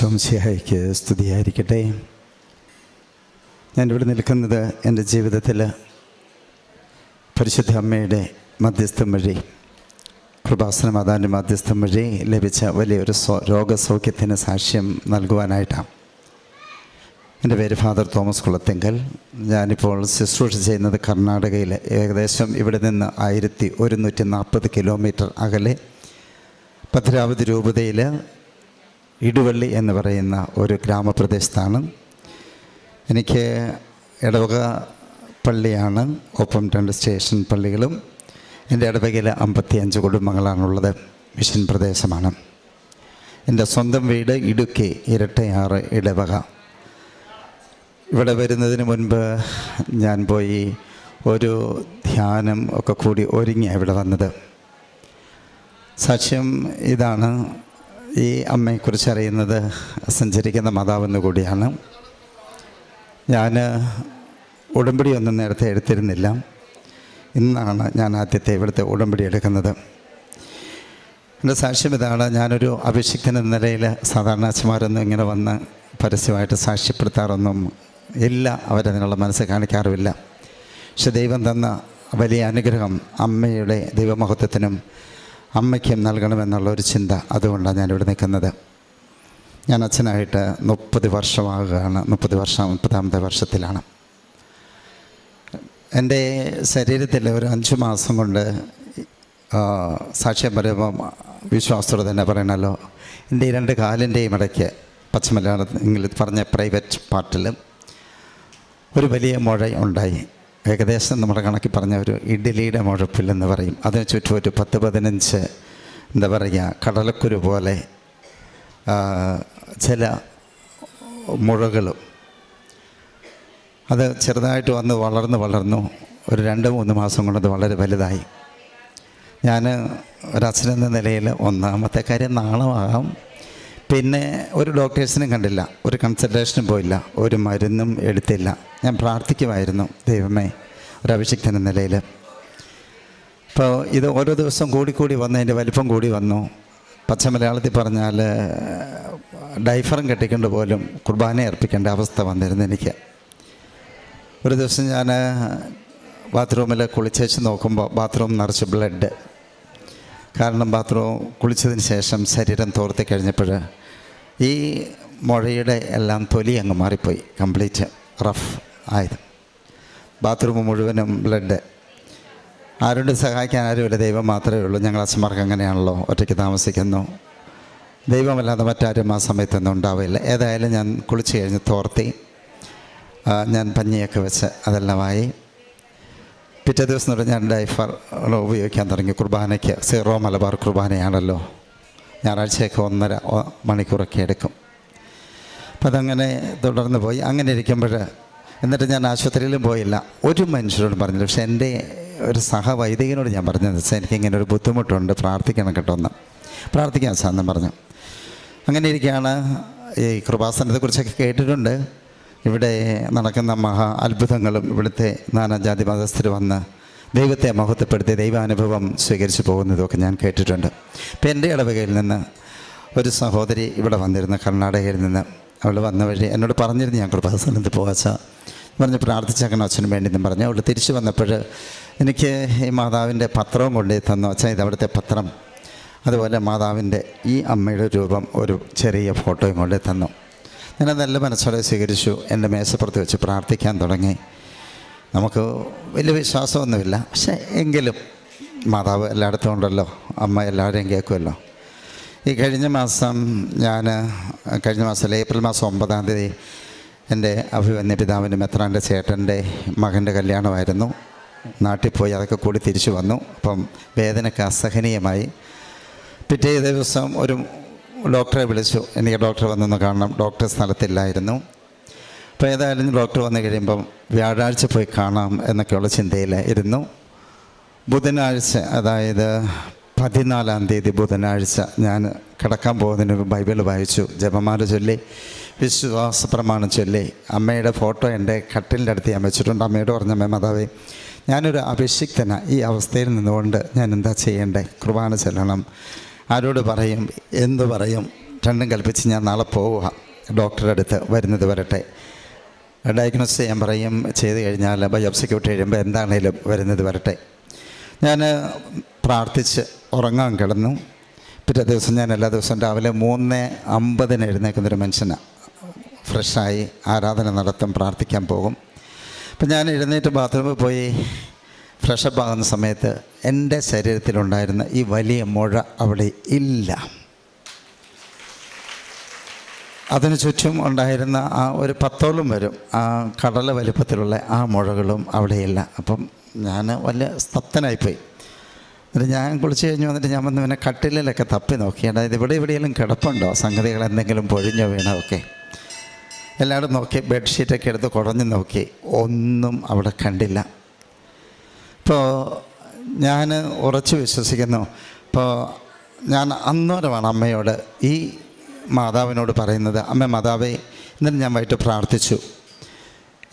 ശോംശിഹായിക്ക് സ്തുതിയായിരിക്കട്ടെ. ഞാനിവിടെ നിൽക്കുന്നത് എന്റെ ജീവിതത്തിൽ പരിശുദ്ധ അമ്മയുടെ മധ്യസ്ഥം വഴി കൃപാസന മാതാവിന്റെ മധ്യസ്ഥം വഴി ലഭിച്ച വലിയൊരു രോഗസൗഖ്യത്തിന് സാക്ഷ്യം നൽകുവാനായിട്ടാണ്. എന്റെ പേര് ഫാദർ തോമസ് കുളത്തെങ്കൽ. ഞാനിപ്പോൾ ശുശ്രൂഷ ചെയ്യുന്നത് കർണാടകയിൽ ഏകദേശം ഇവിടെ നിന്ന് ആയിരത്തി ഒരുന്നൂറ്റി നാൽപ്പത് കിലോമീറ്റർ അകലെ പത്രാവധി രൂപതയിൽ ഇടുവള്ളി എന്ന് പറയുന്ന ഒരു ഗ്രാമപ്രദേശത്താണ്. എനിക്ക് ഇടവക പള്ളിയാണ് ഒപ്പം രണ്ട് സ്റ്റേഷൻ പള്ളികളും. എന്റെ ഇടവകയിൽ അമ്പത്തിയഞ്ച് കുടുംബങ്ങളാണുള്ളത്. മിഷൻ പ്രദേശമാണ്. എന്റെ സ്വന്തം വീട് ഇടുക്കി ഇരട്ടയാറ് ഇടവക ഇവിടെ വരുന്നതിന് മുൻപ് ഞാൻ പോയി ഒരു ധ്യാനം ഒക്കെ കൂടി ഒരുങ്ങിയാണ് ഇവിടെ വന്നത്. സാക്ഷ്യം ഇതാണ്. ഈ അമ്മയെക്കുറിച്ച് അറിയുന്നത് സഞ്ചരിക്കുന്ന മാതാവെന്ന് കൂടിയാണ്. ഞാൻ ഉടമ്പടിയൊന്നും നേരത്തെ എടുത്തിരുന്നില്ല. ഇന്നാണ് ഞാൻ ആദ്യത്തെ ഇവിടുത്തെ ഉടമ്പടി എടുക്കുന്നത്. എന്റെ സാക്ഷ്യം ഇതാണ്. ഞാനൊരു അഭിഷിക്തൻ എന്ന നിലയിൽ സാധാരണ അച്ഛന്മാരൊന്നും ഇങ്ങനെ വന്ന് പരസ്യമായിട്ട് സാക്ഷ്യപ്പെടുത്താറൊന്നും ഇല്ല. അവരതിനുള്ള മനസ്സ് കാണിക്കാറുമില്ല. പക്ഷെ ദൈവം തന്ന വലിയ അനുഗ്രഹം അമ്മയുടെ ദൈവമഹത്വത്തിനും അമ്മയ്ക്കും നൽകണമെന്നുള്ള ഒരു ചിന്ത അതുകൊണ്ടാണ് ഞാനിവിടെ നിൽക്കുന്നത്. ഞാൻ അച്ഛനായിട്ട് മുപ്പത് വർഷമാകുകയാണ് മുപ്പത് വർഷം മുപ്പതാമത്തെ വർഷത്തിലാണ്. എന്റെ ശരീരത്തിൽ ഒരു അഞ്ച് മാസം കൊണ്ട് സാക്ഷ്യം പറയുമ്പോൾ വിശ്വാസത്തോടെ തന്നെ പറയണമല്ലോ എന്റെ രണ്ട് കാലിന്റെയും ഇടയ്ക്ക് പച്ചമലയാളത്തിൽ ഇംഗ്ലീഷ് പറഞ്ഞ പ്രൈവറ്റ് പാർട്ടിൽ ഒരു വലിയ മുഴ ഉണ്ടായി. ഏകദേശം നമ്മുടെ കണക്കി പറഞ്ഞ ഒരു ഇഡ്ഡലിയുടെ മുഴപ്പില്ലെന്ന് പറയും. അതിന് ചുറ്റും ഒരു പത്ത് പതിനഞ്ച് എന്താ പറയുക കടലക്കുരു പോലെ ചില മുഴകളും. അത് ചെറുതായിട്ട് വന്ന് വളർന്ന് വളർന്നു. ഒരു രണ്ട് മൂന്ന് മാസം കൊണ്ട് അത് വളരെ വലുതായി. ഞാൻ ഒരച്ഛനെന്ന നിലയിൽ ഒന്നാമത്തെ കാര്യം നാളമാകാം പിന്നെ ഒരു ഡോക്ടേഴ്സിനും കണ്ടില്ല ഒരു കൺസൾട്ടേഷനും പോയില്ല ഒരു മരുന്നും എടുത്തില്ല. ഞാൻ പ്രാർത്ഥിക്കുമായിരുന്നു ദൈവമേ ഒരു അഭിഷിക്തൻ നിലയിൽ. അപ്പോൾ ഇത് ഓരോ ദിവസം കൂടിക്കൂടി വന്ന് അതിന്റെ വലിപ്പം കൂടി വന്നു. പച്ച മലയാളത്തിൽ പറഞ്ഞാൽ ഡൈഫറും കെട്ടിക്കൊണ്ട് പോലും കുർബാന അർപ്പിക്കേണ്ട അവസ്ഥ വന്നിരുന്നു എനിക്ക്. ഒരു ദിവസം ഞാൻ ബാത്റൂമിൽ കുളിച്ചേച്ച് നോക്കുമ്പോൾ ബാത്റൂം നിറച്ച് ബ്ലഡ് കാരണം ബാത്റൂം കുളിച്ചതിന് ശേഷം ശരീരം തോർത്തി കഴിഞ്ഞപ്പോൾ ഈ മുഴയുടെ എല്ലാം തൊലി അങ്ങ് മാറിപ്പോയി. കംപ്ലീറ്റ് റഫ് ആയത്. ബാത്റൂം മുഴുവനും ബ്ലഡ് ആരോട് സഹായിക്കാൻ ആരുമില്ല. ദൈവം മാത്രമേ ഉള്ളൂ. ഞങ്ങൾ അച്ഛന്മാർക്ക് അങ്ങനെയാണല്ലോ ഒറ്റയ്ക്ക് താമസിക്കുന്നു. ദൈവമല്ലാതെ മറ്റാരും ആ സമയത്തൊന്നും ഉണ്ടാവില്ല. ഏതായാലും ഞാൻ കുളിച്ച് കഴിഞ്ഞ് തോർത്തി. ഞാൻ പഞ്ഞിയൊക്കെ വെച്ച് അതെല്ലാമായി. പിറ്റേ ദിവസം തൊട്ട് ഞാൻ ഡൈഫർ ഉപയോഗിക്കാൻ തുടങ്ങി. കുർബാനയ്ക്ക്. സീറോ മലബാർ കുർബാനയാണല്ലോ. ഞായറാഴ്ചയൊക്കെ ഒന്നര മണിക്കൂറൊക്കെ എടുക്കും. അപ്പം അതങ്ങനെ തുടർന്ന് പോയി. അങ്ങനെ ഇരിക്കുമ്പോൾ എന്നിട്ട് ഞാൻ ആശുപത്രിയിലും പോയില്ല. ഒരു മനുഷ്യരോട് പറഞ്ഞില്ല. പക്ഷെ എന്റെ ഒരു സഹവൈദികനോട് ഞാൻ പറഞ്ഞത് വെച്ചാൽ എനിക്കിങ്ങനെ ഒരു ബുദ്ധിമുട്ടുണ്ട്. പ്രാർത്ഥിക്കണം കേട്ടോ എന്ന്. പ്രാർത്ഥിക്കാൻ സാധനം പറഞ്ഞു. അങ്ങനെ ഇരിക്കുകയാണ്. ഈ കൃപാസനത്തെക്കുറിച്ചൊക്കെ കേട്ടിട്ടുണ്ട്. ഇവിടെ നടക്കുന്ന മഹാ അത്ഭുതങ്ങളും ഇവിടുത്തെ നാനാജാതി മതസ്ഥർ വന്ന് ദൈവത്തെ മഹത്വപ്പെടുത്തി ദൈവാനുഭവം സ്വീകരിച്ചു പോകുന്നതൊക്കെ ഞാൻ കേട്ടിട്ടുണ്ട്. ഇപ്പം എന്റെ ഇടവകയിൽ നിന്ന് ഒരു സഹോദരി ഇവിടെ വന്നിരുന്നു കർണാടകയിൽ നിന്ന്. അവൾ വന്ന വഴി എന്നോട് പറഞ്ഞിരുന്നു ഞാൻ കൃപാസനത്തിൽ പോകാച്ച പറഞ്ഞ് പ്രാർത്ഥിച്ചേക്കണം അച്ഛനും വേണ്ടി എന്നും പറഞ്ഞു. അവൾ തിരിച്ചു വന്നപ്പോൾ എനിക്ക് ഈ മാതാവിന്റെ പത്രവും കൊണ്ടുപോയി തന്നു. അച്ഛൻ ഇത് അവിടുത്തെ പത്രം. അതുപോലെ മാതാവിന്റെ ഈ അമ്മയുടെ രൂപം ഒരു ചെറിയ ഫോട്ടോയും കൊണ്ട് തന്നു. ഞാൻ നല്ല മനസ്സോടെ സ്വീകരിച്ചു. എന്റെ മേശപ്പുറത്ത് വെച്ച് പ്രാർത്ഥിക്കാൻ തുടങ്ങി. നമുക്ക് വലിയ വിശ്വാസമൊന്നുമില്ല. പക്ഷേ എങ്കിലും മാതാവ് എല്ലായിടത്തും ഉണ്ടല്ലോ. അമ്മ എല്ലാവരെയും കേൾക്കുമല്ലോ. ഈ കഴിഞ്ഞ മാസം ഞാൻ കഴിഞ്ഞ മാസം ഏപ്രിൽ മാസം ഒമ്പതാം തീയതി എന്റെ അഭിമന്യ പിതാവിന്റെ മെത്രാന്റെ ചേട്ടന്റെ മകന്റെ കല്യാണമായിരുന്നു. നാട്ടിൽ പോയി അതൊക്കെ കൂടി തിരിച്ചു വന്നു. അപ്പം വേദനയ്ക്ക് അസഹനീയമായി. പിറ്റേ ദിവസം ഒരു ഡോക്ടറെ വിളിച്ചു. എനിക്ക് ഡോക്ടറെ വന്നൊന്ന് കാണണം. ഡോക്ടർ സ്ഥലത്തില്ലായിരുന്നു. അപ്പോൾ ഏതായാലും ഡോക്ടർ വന്നു കഴിയുമ്പം വ്യാഴാഴ്ച പോയി കാണാം എന്നൊക്കെയുള്ള ചിന്തയിൽ ഇരുന്നു ബുധനാഴ്ച അതായത് പതിനാലാം തീയതി ബുധനാഴ്ച ഞാൻ കിടക്കാൻ പോകുന്നതിന് ബൈബിൾ വായിച്ചു. ജപമാല ചൊല്ലി വിശ്വാസ പ്രമാണം ചൊല്ലി. അമ്മയുടെ ഫോട്ടോ എന്റെ കട്ടിലിന്റെ അടുത്ത് ഞാൻ വെച്ചിട്ടുണ്ട്. അമ്മയോട് പറഞ്ഞ അമ്മ മാതാവേ ഞാനൊരു അഭിഷിക്തന. ഈ അവസ്ഥയിൽ നിന്നുകൊണ്ട് ഞാൻ എന്താ ചെയ്യേണ്ടേ? കുർബാന ചെല്ലണം. ആരോട് പറയും? എന്തു പറയും? രണ്ടും കൽപ്പിച്ച് ഞാൻ നാളെ പോവുക. ഡോക്ടറെ അടുത്ത് വരുന്നത് വരട്ടെ. ഡയഗ്നോസ് ചെയ്യാൻ പറയും ചെയ്ത് കഴിഞ്ഞാൽ ബയോപ്സിക്ക് വിട്ട് കഴിയുമ്പോൾ എന്താണേലും വരുന്നത് വരട്ടെ. ഞാൻ പ്രാർത്ഥിച്ച് ഉറങ്ങാൻ കിടന്നു. പിറ്റേ ദിവസം ഞാൻ എല്ലാ ദിവസവും രാവിലെ മൂന്ന് അമ്പതിന് എഴുന്നേൽക്കുന്നൊരു മനുഷ്യനാണ് ഫ്രഷായി ആരാധന നടത്തും പ്രാർത്ഥിക്കാൻ പോകും. അപ്പം ഞാൻ എഴുന്നേറ്റ് ബാത്റൂമിൽ പോയി ഫ്രഷപ്പ് ആകുന്ന സമയത്ത് എന്റെ ശരീരത്തിലുണ്ടായിരുന്ന ഈ വലിയ മുഴ അവിടെ ഇല്ല. അതിന് ചുറ്റും ഉണ്ടായിരുന്ന ആ ഒരു പത്തോളം വരും ആ കടല വലിപ്പത്തിലുള്ള ആ മുഴകളും അവിടെയില്ല. അപ്പം ഞാൻ വലിയ സ്തബ്ധനായിപ്പോയി. എന്നിട്ട് ഞാൻ കുളിച്ച് കഴിഞ്ഞ് വന്നിട്ട് ഞാൻ വന്ന് പിന്നെ കട്ടിലിലൊക്കെ തപ്പി നോക്കി. അതായത് ഇവിടെ എവിടെയെങ്കിലും കിടപ്പുണ്ടോ? സംഗതികൾ എന്തെങ്കിലും പൊഴിഞ്ഞോ വീണോ ഒക്കെ. എല്ലാവരും നോക്കി ബെഡ്ഷീറ്റൊക്കെ എടുത്ത് കുടഞ്ഞു നോക്കി. ഒന്നും അവിടെ കണ്ടില്ല. ഇപ്പോൾ ഞാൻ ഉറച്ചു വിശ്വസിക്കുന്നു. ഇപ്പോൾ ഞാൻ അന്നേരമാണ് അമ്മയോട് ഈ മാതാവിനോട് പറയുന്നത് അമ്മ മാതാവേ ഇന്നലെ ഞാൻ വൈകിട്ട് പ്രാർത്ഥിച്ചു.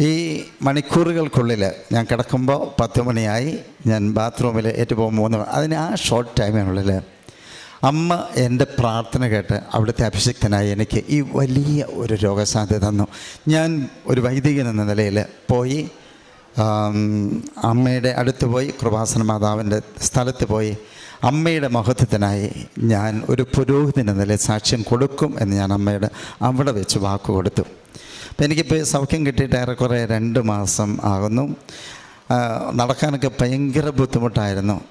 ഈ മണിക്കൂറുകൾക്കുള്ളിൽ ഞാൻ കിടക്കുമ്പോൾ പത്ത് മണിയായി ഞാൻ ബാത്റൂമിൽ ഏറ്റവും മൂന്ന് മണി- അതിന് ആ ഷോർട്ട് ടൈമിനുള്ളിൽ അമ്മ എന്റെ പ്രാർത്ഥന കേട്ട് അവിടുത്തെ അഭിഷിക്തനായി എനിക്ക് ഈ വലിയ ഒരു രോഗസാധ്യത തന്നു. ഞാൻ ഒരു വൈദികൻ എന്ന നിലയിൽ പോയി അമ്മയുടെ അടുത്ത് പോയി കൃപാസന മാതാവിന്റെ സ്ഥലത്ത് പോയി അമ്മയുടെ മഹത്വത്തിനായി ഞാൻ ഒരു പുരോഹിതൻ എന്ന നിലയിൽ സാക്ഷ്യം കൊടുക്കും എന്ന് ഞാൻ അമ്മയുടെ അവിടെ വെച്ച് വാക്ക് കൊടുത്തു. അപ്പം എനിക്കിപ്പോൾ സൗഖ്യം കിട്ടിയിട്ട് ഏറെക്കുറെ രണ്ട് മാസം ആകുന്നു. നടക്കാനൊക്കെ ഭയങ്കര ബുദ്ധിമുട്ടായിരുന്നു.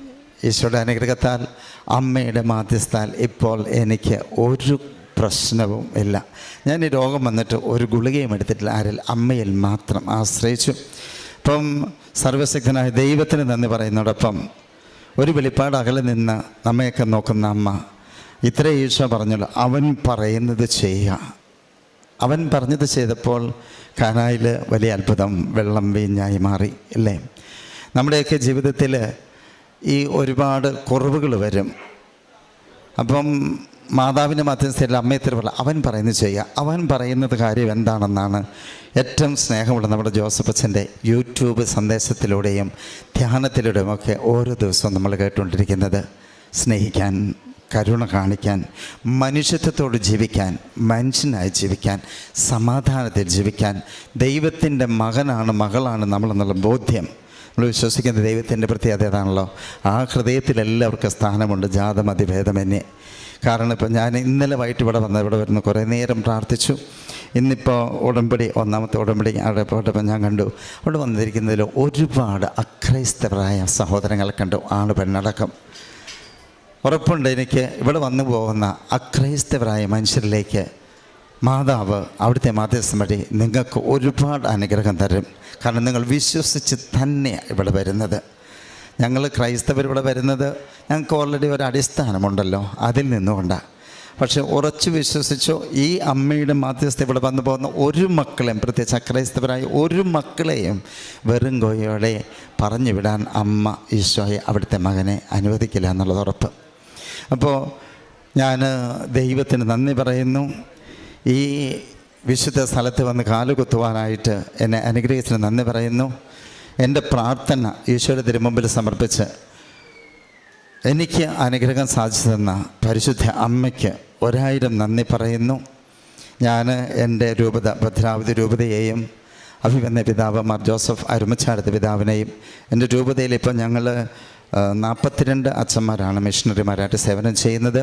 ഈശോയുടെ അനുഗ്രഹത്താൽ അമ്മയുടെ മാധ്യസ്ഥാൽ ഇപ്പോൾ എനിക്ക് ഒരു പ്രശ്നവും ഇല്ല. ഞാൻ ഈ രോഗം വന്നിട്ട് ഒരു ഗുളികയും എടുത്തിട്ടില്ല. ആരിൽ? അമ്മയിൽ മാത്രം ആശ്രയിച്ചു. അപ്പം സർവശക്തനായ ദൈവത്തിന് നന്ദി പറയുന്നതോടൊപ്പം ഒരു വെളിപ്പാട് അകലെ നിന്ന് നമ്മയൊക്കെ നോക്കുന്ന അമ്മ ഇത്ര ഈശോ പറഞ്ഞല്ലോ അവൻ പറയുന്നത് ചെയ്യുക അവൻ പറഞ്ഞത് ചെയ്തപ്പോൾ കാനായിൽ വലിയ അത്ഭുതം വെള്ളം വീഞ്ഞായി മാറി അല്ലേ? നമ്മുടെയൊക്കെ ജീവിതത്തിൽ ഈ ഒരുപാട് കുറവുകൾ വരും. അപ്പം മാതാവിന്റെ മധ്യസ്ഥയിൽ അമ്മയെ തിരുവല്ല അവൻ പറയുന്നത് ചെയ്യുക. അവൻ പറയുന്നത് കാര്യം എന്താണെന്നാണ് ഏറ്റവും സ്നേഹമുള്ള നമ്മുടെ ജോസഫ് അച്ഛന്റെ യൂട്യൂബ് സന്ദേശത്തിലൂടെയും ധ്യാനത്തിലൂടെയും ഒക്കെ ഓരോ ദിവസവും നമ്മൾ കേട്ടുകൊണ്ടിരിക്കുന്നത്. സ്നേഹിക്കാൻ കരുണ കാണിക്കാൻ മനുഷ്യത്വത്തോട് ജീവിക്കാൻ മനുഷ്യനായി ജീവിക്കാൻ സമാധാനത്തിൽ ജീവിക്കാൻ ദൈവത്തിന്റെ മകനാണ് മകളാണ് നമ്മളെന്നുള്ള ബോധ്യം. നമ്മൾ വിശ്വസിക്കുന്ന ദൈവത്തിന്റെ പ്രത്യേകത ഏതാണല്ലോ? ആ ഹൃദയത്തിൽ എല്ലാവർക്കും സ്ഥാനമുണ്ട്. ജാതമതി ഭേദമന്യേ കാരണം ഇപ്പം ഞാൻ ഇന്നലെ വൈകിട്ട് ഇവിടെ വന്ന ഇവിടെ വരുന്ന കുറേ നേരം പ്രാർത്ഥിച്ചു. ഇന്നിപ്പോൾ ഉടമ്പടി ഒന്നാമത്തെ ഉടമ്പടി അവിടെ പോയപ്പോൾ ഞാൻ കണ്ടു. അവിടെ വന്നിരിക്കുന്നതിൽ ഒരുപാട് അക്രൈസ്തവരായ സഹോദരങ്ങളെ കണ്ടു. ആണ് പെണ്ണടക്കം. ഉറപ്പുണ്ട് എനിക്ക് ഇവിടെ വന്നു പോകുന്ന അക്രൈസ്തവരായ മനുഷ്യരിലേക്ക് മാതാവ് അവിടുത്തെ മാധ്യസ്ഥം വഴി നിങ്ങൾക്ക് ഒരുപാട് അനുഗ്രഹം തരും. കാരണം നിങ്ങൾ വിശ്വസിച്ച് തന്നെ ഇവിടെ വരുന്നത്. ഞങ്ങൾ ക്രൈസ്തവർ ഇവിടെ വരുന്നത് ഞങ്ങൾക്ക് ഓൾറെഡി ഒരു അടിസ്ഥാനമുണ്ടല്ലോ അതിൽ നിന്നുകൊണ്ടാണ് പക്ഷെ ഉറച്ചു വിശ്വസിച്ചോ ഈ അമ്മയുടെ മാധ്യസ്ഥ ഇവിടെ വന്നു പോകുന്ന ഒരു മക്കളെയും പ്രത്യേകിച്ച് അക്രൈസ്തവരായ ഒരു മക്കളെയും വെറും കൊയ്യോടെ പറഞ്ഞു വിടാൻ അമ്മ ഈശോയെ അവിടുത്തെ മകനെ അനുവദിക്കില്ല എന്നുള്ളത് ഉറപ്പ്. അപ്പോൾ ഞാൻ ദൈവത്തിന് നന്ദി പറയുന്നു. ഈ വിശുദ്ധ സ്ഥലത്ത് വന്ന് കാലുകുത്തുവാനായിട്ട് എന്നെ അനുഗ്രഹിച്ചതിന് നന്ദി പറയുന്നു. എന്റെ പ്രാർത്ഥന ഈശോയുടെ തിരുമുമ്പിൽ സമർപ്പിച്ച് എനിക്ക് അനുഗ്രഹം സാധിച്ചു തന്ന പരിശുദ്ധ അമ്മയ്ക്ക് ഒരായിരം നന്ദി പറയുന്നു. ഞാൻ എന്റെ രൂപത ഭദ്രാവതി രൂപതയെയും അഭിമന്യ പിതാവ് മാർ ജോസഫ് അരുമച്ചാടത്ത് പിതാവിനെയും എന്റെ രൂപതയിൽ ഇപ്പോൾ ഞങ്ങൾ നാൽപ്പത്തിരണ്ട് അച്ഛന്മാരാണ് മിഷണറിമാരായിട്ട് സേവനം ചെയ്യുന്നത്.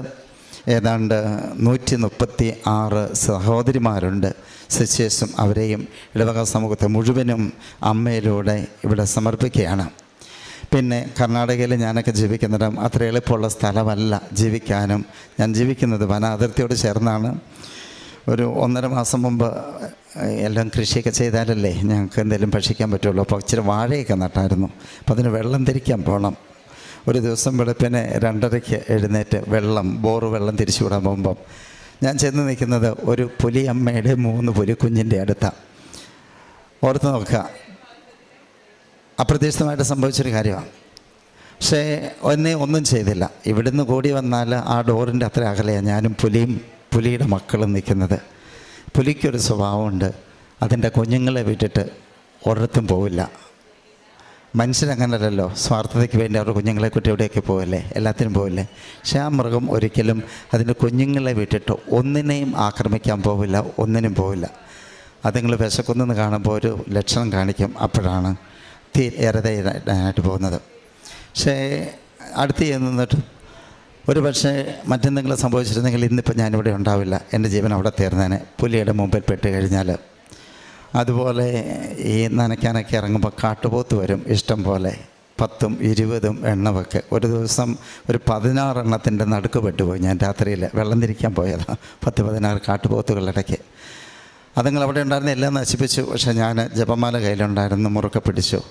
ഏതാണ്ട് നൂറ്റി മുപ്പത്തി ആറ് സഹോദരിമാരുണ്ട്. സിസ്റ്റേഴ്സും അവരെയും ഇടവക സമൂഹത്തെ മുഴുവനും അമ്മയിലൂടെ ഇവിടെ സമർപ്പിക്കുകയാണ്. പിന്നെ കർണാടകയിൽ ഞാനൊക്കെ ജീവിക്കുന്നിടം അത്ര എളുപ്പമുള്ള സ്ഥലമല്ല ജീവിക്കാനും. ഞാൻ ജീവിക്കുന്നത് വന അതിർത്തിയോട് ചേർന്നാണ്. ഒരു ഒന്നര മാസം മുമ്പ് എല്ലാം കൃഷിയൊക്കെ ചെയ്താലല്ലേ ഞങ്ങൾക്ക് എന്തെങ്കിലും ഭക്ഷിക്കാൻ പറ്റുള്ളൂ. അപ്പോൾ ഇച്ചിരി വാഴയൊക്കെ നട്ടായിരുന്നു. അപ്പോൾ അതിന് വെള്ളം തിരിക്കാൻ പോകണം ഒരു ദിവസം വെളുപ്പിനെ രണ്ടരയ്ക്ക് എഴുന്നേറ്റ് വെള്ളം ബോറ് വെള്ളം തിരിച്ചു വിടാൻ പോകുമ്പം ഞാൻ ചെന്ന് നിൽക്കുന്നത് ഒരു പുലിയമ്മയുടെ മൂന്ന് പുലിക്കുഞ്ഞിന്റെ അടുത്താണ് ഓർത്ത് നോക്കുക. അപ്രതീക്ഷിതമായിട്ട് സംഭവിച്ചൊരു കാര്യമാണ്. പക്ഷേ എന്നെ ഒന്നും ചെയ്തില്ല. ഇവിടുന്ന് കൂടി വന്നാൽ ആ ഡോറിന്റെ അത്ര അകലെയാണ് ഞാനും പുലിയും പുലിയുടെ മക്കളും നിൽക്കുന്നത്. പുലിക്കൊരു സ്വഭാവമുണ്ട്. അതിന്റെ കുഞ്ഞുങ്ങളെ വിട്ടിട്ട് ഒരിടത്തും പോവില്ല. മനുഷ്യരങ്ങനല്ലല്ലോ സ്വാർത്ഥതയ്ക്ക് വേണ്ടി അവരുടെ കുഞ്ഞുങ്ങളെ കുറ്റി എവിടെയൊക്കെ പോകല്ലേ എല്ലാത്തിനും പോകല്ലേ പക്ഷേ ആ മൃഗം ഒരിക്കലും അതിന്റെ കുഞ്ഞുങ്ങളെ വിട്ടിട്ട് ഒന്നിനെയും ആക്രമിക്കാൻ പോവില്ല ഒന്നിനും പോവില്ല. അതുങ്ങൾ വിശക്കുന്നെന്ന് കാണുമ്പോൾ ഒരു ലക്ഷണം കാണിക്കും അപ്പോഴാണ് തീ ഇരതയിടാനായിട്ട് പോകുന്നത്. പക്ഷേ അടുത്ത് ചെന്നിട്ട് ഒരു പക്ഷേ മറ്റെന്തെങ്കിലും സംഭവിച്ചിരുന്നെങ്കിൽ ഇന്നിപ്പോൾ ഞാനിവിടെ ഉണ്ടാവില്ല. എന്റെ ജീവൻ അവിടെ തീർന്നേനെ. പുലിയുടെ മുമ്പിൽ പെട്ട് കഴിഞ്ഞാൽ അതുപോലെ ഈ നനയ്ക്കാനൊക്കെ ഇറങ്ങുമ്പോൾ കാട്ടുപോത്ത് വരും. ഇഷ്ടം പോലെ പത്തും ഇരുപതും എണ്ണമൊക്കെ. ഒരു ദിവസം ഒരു പതിനാറ് എണ്ണത്തിന്റെ നടുക്ക് പെട്ടുപോയി. ഞാൻ രാത്രിയിൽ വെള്ളം തിരിക്കാൻ പോയതാണ് പത്ത് പതിനാറ് കാട്ടുപോത്തുകളിടയ്ക്ക് അതുങ്ങൾ അവിടെ ഉണ്ടായിരുന്ന എല്ലാം നശിപ്പിച്ചു. പക്ഷേ ഞാൻ ജപമാല കയ്യിലുണ്ടായിരുന്നു മുറുക്കെ പിടിച്ചു.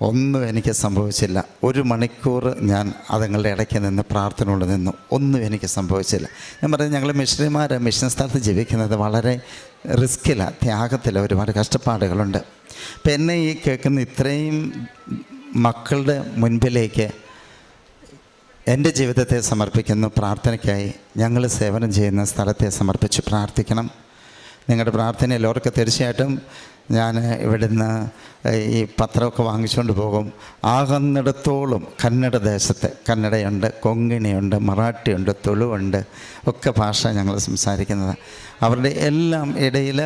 ഒന്നും എനിക്ക് സംഭവിച്ചില്ല. ഒരു മണിക്കൂർ ഞാൻ അതുങ്ങളുടെ ഇടയ്ക്ക് നിന്ന് പ്രാർത്ഥന കൊണ്ട് നിന്നു. ഒന്നും എനിക്ക് സംഭവിച്ചില്ല. ഞാൻ പറഞ്ഞു ഞങ്ങൾ മിഷനറിമാർ മിഷൻ സ്ഥലത്ത് ജീവിക്കുന്നത് വളരെ റിസ്ക്കിലാണ് ത്യാഗത്തിൽ ഒരുപാട് കഷ്ടപ്പാടുകളുണ്ട്. അപ്പം എന്നെ ഈ കേൾക്കുന്ന ഇത്രയും മക്കളുടെ മുൻപിലേക്ക് എന്റെ ജീവിതത്തെ സമർപ്പിക്കുന്നു. പ്രാർത്ഥനയ്ക്കായി ഞങ്ങൾ സേവനം ചെയ്യുന്ന സ്ഥലത്തെ സമർപ്പിച്ച് പ്രാർത്ഥിക്കണം. നിങ്ങളുടെ പ്രാർത്ഥനയിൽ എല്ലാവർക്കും തീർച്ചയായിട്ടും ഞാൻ ഇവിടുന്ന് ഈ പത്രമൊക്കെ വാങ്ങിച്ചുകൊണ്ട് പോകും. ആകുന്നിടത്തോളം കന്നഡ ദേശത്ത് കന്നഡയുണ്ട് കൊങ്ങിണിയുണ്ട് മറാഠിയുണ്ട് തുളുവുണ്ട് ഒക്കെ ഭാഷ ഞങ്ങൾ സംസാരിക്കുന്നത്. അവരുടെ എല്ലാം ഇടയിൽ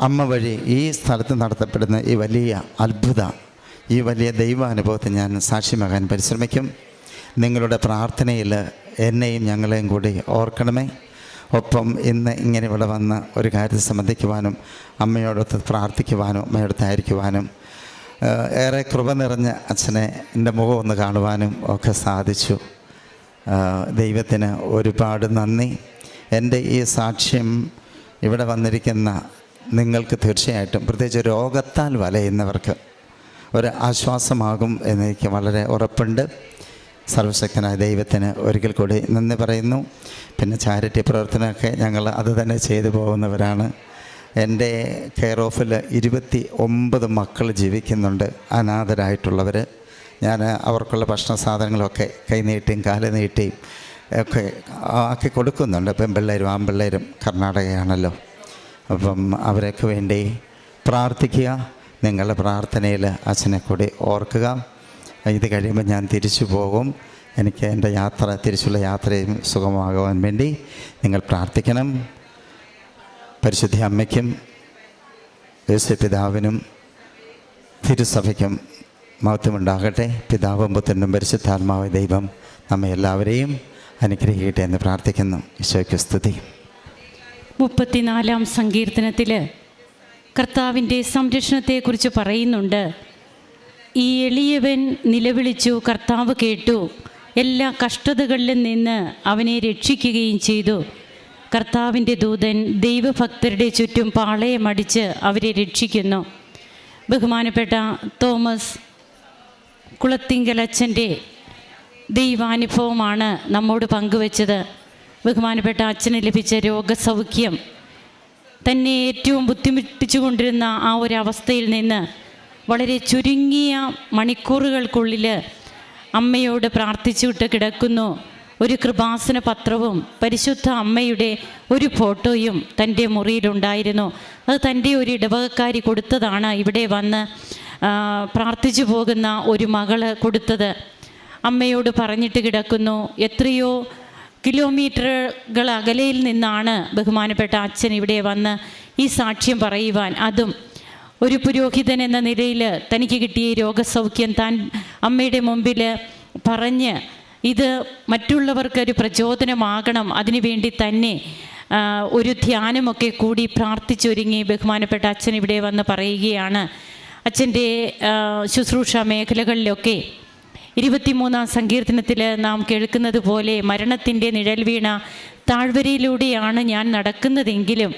അമ്മ വഴി ഈ സ്ഥലത്ത് നടത്തപ്പെടുന്ന ഈ വലിയ അത്ഭുത ഈ വലിയ ദൈവാനുഭവത്തെ ഞാൻ സാക്ഷ്യമാകാൻ പരിശ്രമിക്കും. നിങ്ങളുടെ പ്രാർത്ഥനയിൽ എന്നെയും ഞങ്ങളെയും കൂടി ഓർക്കണമേ. ഒപ്പം ഇന്ന് ഇങ്ങനെ ഇവിടെ വന്ന് ഒരു കാര്യത്തിൽ സംബന്ധിക്കുവാനും അമ്മയോടൊത്ത് പ്രാർത്ഥിക്കുവാനും അമ്മയോടൊത്ത് ആയിരിക്കുവാനും ഏറെ കൃപ നിറഞ്ഞ അച്ഛനെ എന്റെ മുഖം ഒന്ന് കാണുവാനും ഒക്കെ സാധിച്ചു. ദൈവത്തിന് ഒരുപാട് നന്ദി. എന്റെ ഈ സാക്ഷ്യം ഇവിടെ വന്നിരിക്കുന്ന നിങ്ങൾക്ക് തീർച്ചയായിട്ടും പ്രത്യേകിച്ച് രോഗത്താൽ വലയുന്നവർക്ക് ഒരു ആശ്വാസമാകും എന്നെനിക്ക് വളരെ ഉറപ്പുണ്ട്. സർവശക്തനായ ദൈവത്തിന് ഒരിക്കൽ കൂടി നന്ദി പറയുന്നു. പിന്നെ ചാരിറ്റി പ്രവർത്തനമൊക്കെ ഞങ്ങൾ അത് തന്നെ ചെയ്തു പോകുന്നവരാണ്. എന്റെ കെയർ ഓഫിൽ ഇരുപത്തി ഒമ്പത് മക്കൾ ജീവിക്കുന്നുണ്ട്. അനാഥരായിട്ടുള്ളവർ ഞാൻ അവർക്കുള്ള ഭക്ഷണ സാധനങ്ങളൊക്കെ കൈനീട്ടിയും കാൽ നീട്ടിയും ഒക്കെ ആക്കി കൊടുക്കുന്നുണ്ട്. പെൺപിള്ളേരും ആൺപിള്ളേരും കർണാടകയാണല്ലോ. അപ്പം അവരൊക്കെ വേണ്ടി പ്രാർത്ഥിക്കുക. നിങ്ങളുടെ പ്രാർത്ഥനയിൽ അച്ഛനെ കൂടി ഓർക്കുക. ഇത് കഴിയുമ്പോൾ ഞാൻ തിരിച്ചു പോകും. എനിക്ക് എന്റെ യാത്ര തിരിച്ചുള്ള യാത്രയും സുഗമമാകുവാൻ വേണ്ടി നിങ്ങൾ പ്രാർത്ഥിക്കണം. പരിശുദ്ധ അമ്മയ്ക്കും യേശു പിതാവിനും തിരുസഭയ്ക്കും മഹത്വമുണ്ടാകട്ടെ. പിതാവും പുത്രനും പരിശുദ്ധാത്മാവ് ദൈവം നമ്മെ എല്ലാവരെയും അനുഗ്രഹിക്കട്ടെ എന്ന് പ്രാർത്ഥിക്കുന്നു. ഈശോയ്ക്ക് സ്തുതി. മുപ്പത്തിനാലാം സങ്കീർത്തനത്തിൽ കർത്താവിന്റെ സംരക്ഷണത്തെക്കുറിച്ച് പറയുന്നുണ്ട്. ഈ എളിയവൻ നിലവിളിച്ചു കർത്താവ് കേട്ടു. എല്ലാ കഷ്ടതകളിലും നിന്ന് അവനെ രക്ഷിക്കുകയും ചെയ്തു. കർത്താവിന്റെ ദൂതൻ ദൈവഭക്തരുടെ ചുറ്റും പാളയമടിച്ച് അവരെ രക്ഷിക്കുന്നു. ബഹുമാനപ്പെട്ട തോമസ് കുളത്തിങ്കലച്ഛന്റെ ദൈവാനുഭവമാണ് നമ്മോട് പങ്കുവച്ചത്. ബഹുമാനപ്പെട്ട അച്ഛന് ലഭിച്ച രോഗസൗഖ്യം തന്നെ ഏറ്റവും ബുദ്ധിമുട്ടിച്ചുകൊണ്ടിരുന്ന ആ ഒരു അവസ്ഥയിൽ നിന്ന് വളരെ ചുരുങ്ങിയ മണിക്കൂറുകൾക്കുള്ളിൽ അമ്മയോട് പ്രാർത്ഥിച്ചുവിട്ട് കിടക്കുന്നു. ഒരു കൃപാസന പത്രവും പരിശുദ്ധ അമ്മയുടെ ഒരു ഫോട്ടോയും തന്റെ മുറിയിലുണ്ടായിരുന്നു. അത് തന്റെ ഒരു ഇടവകക്കാരി കൊടുത്തതാണ്. ഇവിടെ വന്ന് പ്രാർത്ഥിച്ചു പോകുന്ന ഒരു മകൾ കൊടുത്തത്. അമ്മയോട് പറഞ്ഞിട്ട് കിടക്കുന്നു എത്രയോ കിലോമീറ്ററുകൾ അകലയിൽ നിന്നാണ് ബഹുമാനപ്പെട്ട അച്ഛൻ ഇവിടെ വന്ന് ഈ സാക്ഷ്യം പറയുവാൻ. അതും ഒരു പുരോഹിതൻ എന്ന നിലയിൽ തനിക്ക് കിട്ടിയ രോഗസൗഖ്യം താൻ അമ്മയുടെ മുമ്പിൽ പറഞ്ഞ് ഇത് മറ്റുള്ളവർക്ക് ഒരു പ്രചോദനമാകണം. അതിനുവേണ്ടി തന്നെ ഒരു ധ്യാനമൊക്കെ കൂടി പ്രാർത്ഥിച്ചൊരുങ്ങി ബഹുമാനപ്പെട്ട അച്ഛൻ ഇവിടെ വന്ന് പറയുകയാണ്. അച്ഛന്റെ ശുശ്രൂഷ മേഖലകളിലൊക്കെ ഇരുപത്തിമൂന്നാം സങ്കീർത്തനത്തിൽ നാം കേൾക്കുന്നത് പോലെ മരണത്തിന്റെ നിഴൽ വീണ താഴ്വരയിലൂടെയാണ് ഞാൻ നടക്കുന്നതെങ്കിലും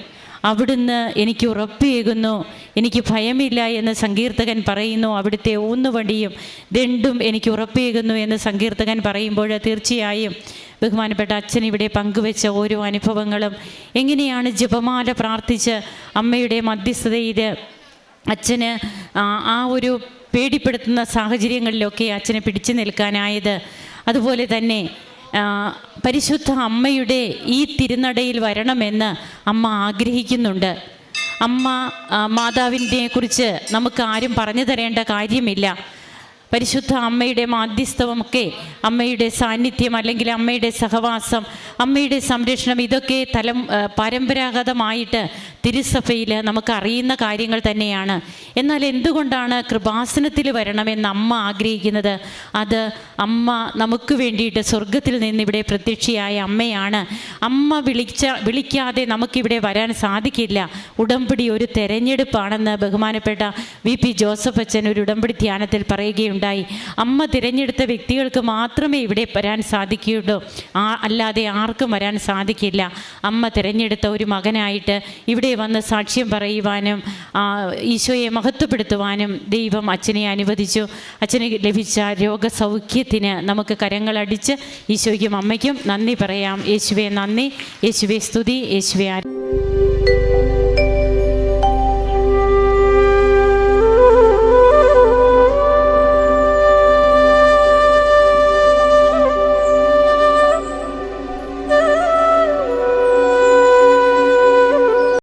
അവിടുന്ന് എനിക്ക് ഉറപ്പേകുന്നു എനിക്ക് ഭയമില്ല എന്ന് സങ്കീർത്തകൻ പറയുന്നു. അവിടുത്തെ ഊന്നുവടിയും ദണ്ടും എനിക്ക് ഉറപ്പേകുന്നു എന്ന് സങ്കീർത്തകൻ പറയുമ്പോൾ തീർച്ചയായും ബഹുമാനപ്പെട്ട അച്ഛൻ ഇവിടെ പങ്കുവെച്ച ഓരോ അനുഭവങ്ങളും എങ്ങനെയാണ് ജപമാല പ്രാർത്ഥിച്ച് അമ്മയുടെ മധ്യസ്ഥതയിൽ അച്ഛന് ആ, ഒരു പേടിപ്പെടുത്തുന്ന സാഹചര്യങ്ങളിലൊക്കെ അച്ഛനെ പിടിച്ചു നിൽക്കാനായത്. അതുപോലെ തന്നെ പരിശുദ്ധ അമ്മയുടെ ഈ തിരുനടയിൽ വരണമെന്ന് അമ്മ ആഗ്രഹിക്കുന്നുണ്ട്. അമ്മ മാതാവിനെ കുറിച്ച് നമുക്ക് ആരും പറഞ്ഞു തരേണ്ട കാര്യമില്ല. പരിശുദ്ധ അമ്മയുടെ മാധ്യസ്ഥമൊക്കെ അമ്മയുടെ സാന്നിധ്യം അല്ലെങ്കിൽ അമ്മയുടെ സഹവാസം അമ്മയുടെ സംരക്ഷണം ഇതൊക്കെ തലം പരമ്പരാഗതമായിട്ട് തിരുസഭയിൽ നമുക്ക് അറിയുന്ന കാര്യങ്ങൾ തന്നെയാണ്. എന്നാൽ എന്തുകൊണ്ടാണ് കൃപാസനത്തിൽ വരണമെന്ന് അമ്മ ആഗ്രഹിക്കുന്നത്? അത് അമ്മ നമുക്ക് വേണ്ടിയിട്ട് സ്വർഗത്തിൽ നിന്ന് ഇവിടെ പ്രത്യക്ഷയായ അമ്മയാണ്. അമ്മ വിളിച്ച വിളിക്കാതെ നമുക്കിവിടെ വരാൻ സാധിക്കില്ല. ഉടമ്പടി ഒരു തെരഞ്ഞെടുപ്പാണെന്ന് ബഹുമാനപ്പെട്ട വി പി ജോസഫ് അച്ഛൻ ഒരു ഉടമ്പടി ധ്യാനത്തിൽ പറയുകയുണ്ടായി. അമ്മ തിരഞ്ഞെടുത്ത വ്യക്തികൾക്ക് മാത്രമേ ഇവിടെ വരാൻ സാധിക്കുകയുള്ളൂ. ആ അല്ലാതെ ആർക്കും വരാൻ സാധിക്കില്ല. അമ്മ തിരഞ്ഞെടുത്ത ഒരു മകനായിട്ട് ഇവിടെ വന്ന് സാക്ഷ്യം പറയുവാനും ഈശോയെ മഹത്വപ്പെടുത്തുവാനും ദൈവം അച്ഛനെ അനുവദിച്ചു. അച്ഛന് ലഭിച്ച രോഗസൗഖ്യത്തിന് നമുക്ക് കരങ്ങളടിച്ച് ഈശോയ്ക്കും അമ്മയ്ക്കും നന്ദി പറയാം. യേശുവെ നന്ദി. യേശുവെ സ്തുതി. യേശുവെ